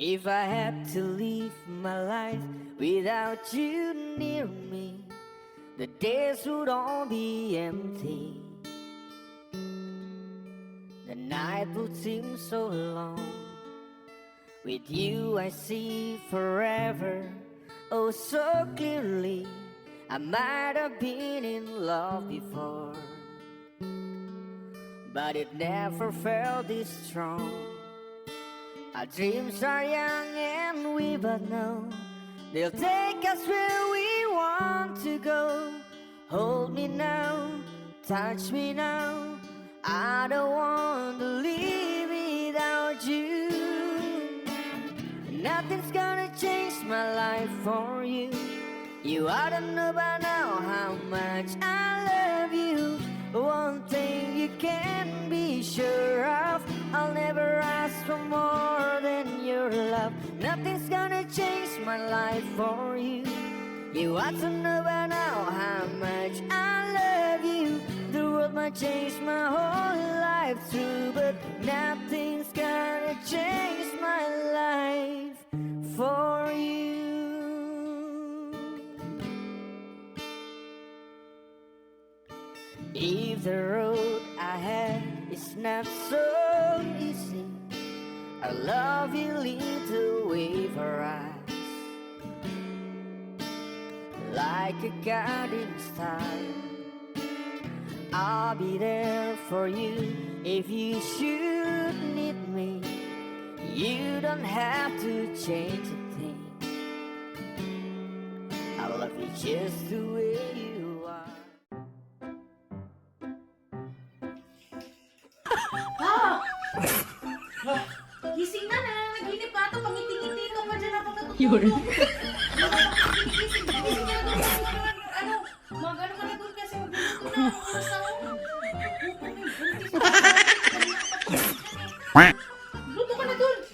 If I had to live my life without you near me, the days would all be empty. The night would seem so long. With you, I see forever, oh, so clearly. I might have been in love before, but it never felt this strong. Our dreams are young and we both know they'll take us where we want to go. Hold me now, touch me now. I don't want to live without you. Nothing's gonna change my life for you. You ought to know by now how much I love you. One thing you can be sure Nothing's gonna change my life for you. You ought to know by now how much I love you. The world might change my whole life through, but nothing's gonna change my life for you. If the road ahead is not so easy, I love you little for us. Like a guiding star, I'll be there for you if you should need me. You don't have to change a thing. I love you just the way you are. Gising na na, naginip ka ito, pangiti-ngiti ka pa dyan ako natutulog. Gising, gising ka na doon, ano, mag ano ka na doon kasi magluluto na ang oras na ako. Buntis na ako.